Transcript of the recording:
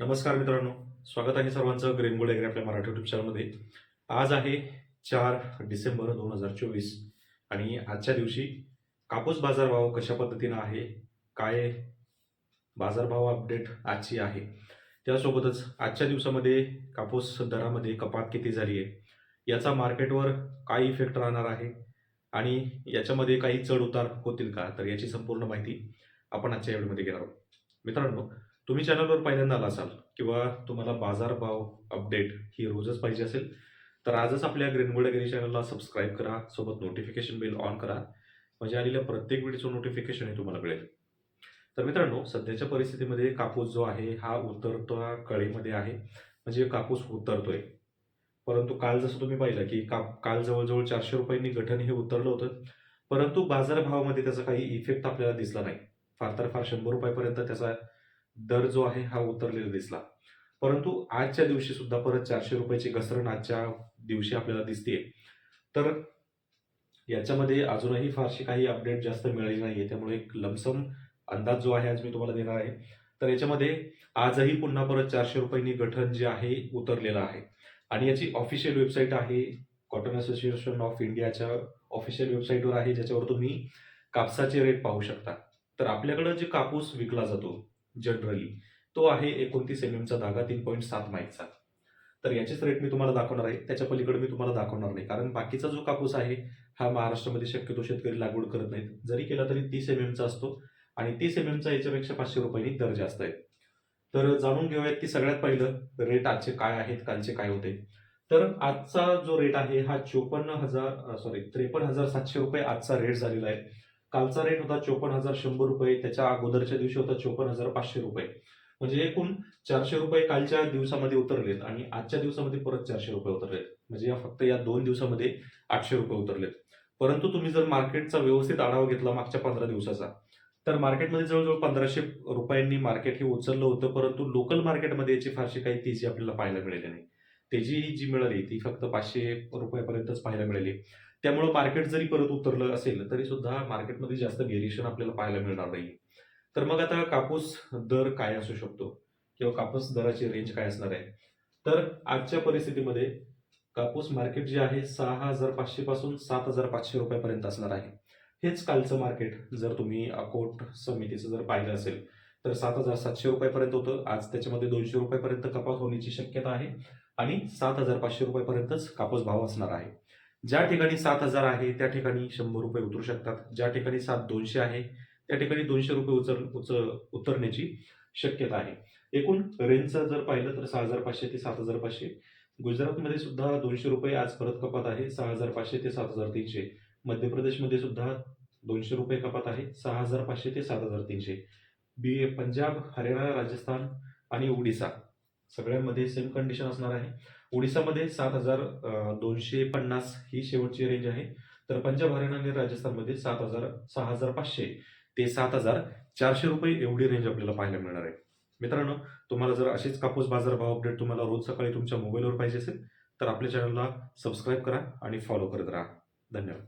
नमस्कार मित्रांनो स्वागत आहे सर्वांचं ग्रीन गोल्ड एग्री आपल्या मराठी युट्यूब चॅनलमध्ये आज आहे चार डिसेंबर दोन हजार चोवीस आणि आजच्या दिवशी कापूस बाजारभाव कशा पद्धतीनं आहे काय बाजारभाव अपडेट आजची आहे त्यासोबतच आजच्या दिवसामध्ये कापूस दरामध्ये कपात किती झाली आहे याचा मार्केटवर काय इफेक्ट राहणार आहे आणि याच्यामध्ये काही चढ उतार होतील का तर याची संपूर्ण माहिती आपण आजच्या व्हिडिओमध्ये घेणार आहोत. मित्रांनो तुम्ही चॅनलवर पहिल्यांदा आला असाल किंवा तुम्हाला बाजारभाव अपडेट ही रोजच पाहिजे असेल तर आजच आपल्या ग्रीनगोल्डगिरी चॅनलला सबस्क्राईब करा सोबत नोटिफिकेशन बिल ऑन करा. म्हणजे आलेल्या प्रत्येक व्हिडिओचं नोटिफिकेशन हे तुम्हाला मिळेल. तर मित्रांनो सध्याच्या परिस्थितीमध्ये कापूस जो आहे हा उतरता कळीमध्ये आहे. म्हणजे कापूस उतरतोय. परंतु काल जसं तुम्ही पाहिलं की का काल जवळजवळ चारशे रुपयांनी गठन हे उतरलं होतं. परंतु बाजारभावामध्ये त्याचा काही इफेक्ट आपल्याला दिसला नाही. फार तर फार शंभर रुपयापर्यंत त्याचा दर जो आहे हा उतरलेला दिसला. परंतु आजच्या दिवशी सुद्धा परत चारशे रुपयाची घसरण आजच्या दिवशी आपल्याला दिसते तर याच्यामध्ये अजूनही फारशी काही अपडेट जास्त मिळाली नाहीये. त्यामुळे एक लमसम अंदाज जो आहे आज मी तुम्हाला देणार आहे. तर याच्यामध्ये आजही पुन्हा परत चारशे रुपयांनी गठन जे आहे उतरलेलं आहे. आणि याची ऑफिशियल वेबसाईट आहे कॉटन असोसिएशन ऑफ इंडियाच्या ऑफिशियल वेबसाईटवर आहे ज्याच्यावर तुम्ही कापसाचे रेट पाहू शकता. तर आपल्याकडं जे कापूस विकला जातो जनरली तो आहे एकोणतीस एम एमचा धागा तीन पॉईंट सात माईकचा तर याचेच रेट मी तुम्हाला दाखवणार आहे. त्याच्या पलीकडे मी तुम्हाला दाखवणार नाही. कारण बाकीचा जो कापूस आहे हा महाराष्ट्रामध्ये शक्यतो शेतकरी लागवड करत नाहीत. जरी केला तरी तीस एम एमचा असतो आणि तीस एम एमचा याच्यापेक्षा पाचशे रुपयांनी दर जास्त आहे. तर जाणून घेऊयात की सगळ्यात पहिलं रेट आजचे काय आहेत कालचे काय होते. तर आजचा जो रेट आहे हा चोपन्न हजार सॉरी त्रेपन्न हजार सातशे रुपये आजचा रेट झालेला आहे. कालचा रेट होता चोपन्न हजार शंभर रुपये त्याच्या अगोदरच्या दिवशी होता चोपन्न हजार पाचशे रुपये. म्हणजे एकूण चारशे रुपये कालच्या दिवसामध्ये उतरलेत आणि आजच्या दिवसामध्ये परत चारशे रुपये उतरलेत. म्हणजे या फक्त या दोन दिवसामध्ये आठशे रुपये उतरलेत. परंतु तुम्ही जर मार्केटचा व्यवस्थित आढावा घेतला मागच्या पंधरा दिवसाचा तर मार्केटमध्ये जवळजवळ पंधराशे रुपयांनी मार्केट हे उचललं होतं परंतु लोकल मार्केटमध्ये याची फारशी काही तेजी आपल्याला पाहायला मिळाली नाही. तेजी जी मिळाली ती फक्त पाचशे रुपयापर्यंतच पाहायला मिळाली. त्यामुळं मार्केट जरी परत उतरलं असेल तरी सुद्धा मार्केटमध्ये जास्त व्हेरिएशन आपल्याला पाहायला मिळणार नाही. तर मग आता कापूस दर काय असू शकतो? किंवा कापूस दराची रेंज काय असणार आहे? तर आजच्या परिस्थितीमध्ये कापूस मार्केट जे आहे सहा हजार पाचशे पासून सात हजार पाचशे रुपयापर्यंत असणार आहे. हेच कालचं मार्केट जर तुम्ही अकोट समितीचं जर पाहिलं असेल तर सात हजार सातशे रुपयापर्यंत होतं. आज त्याच्यामध्ये दोनशे रुपयापर्यंत कपात होण्याची शक्यता आहे आणि सात हजार पाचशे रुपयापर्यंतच कापूस भाव असणार आहे. ज्या ठिकाणी सात हजार आहे त्या ठिकाणी शंभर रुपये उतरू शकतात. ज्या ठिकाणी सात दोनशे आहे त्या ठिकाणी दोनशे रुपये उचल उच उतरण्याची शक्यता आहे. एकूण रेंजचं जर पाहिलं तर सहा हजार पाचशे ते सात हजार पाचशे. गुजरातमध्ये सुद्धा दोनशे रुपये आज परत कपात आहे सहा हजार पाचशे ते सात हजार तीनशे. मध्य प्रदेशमध्ये सुद्धा दोनशे रुपये कपात आहे सहा हजार पाचशे ते सात हजार तीनशे. बी पंजाब हरियाणा राजस्थान आणि ओडिसा सगळ्यांमध्ये सेम कंडिशन असणार आहे. ओडिसामध्ये सात हजार दोनशे पन्नास ही शेवटची रेंज आहे. तर पंजाब हरियाणा आणि राजस्थानमध्ये सात हजार सहा हजार पाचशे. ते सात हजार चारशे रुपये एवढी रेंज आपल्याला पाहायला मिळणार आहे. मित्रांनो तुम्हाला जर असेच कापूस बाजार भाव अपडेट तुम्हाला रोज सकाळी तुमच्या मोबाईलवर पाहिजे असेल तर आपल्या चॅनलला सबस्क्राईब करा आणि फॉलो करत राहा. धन्यवाद.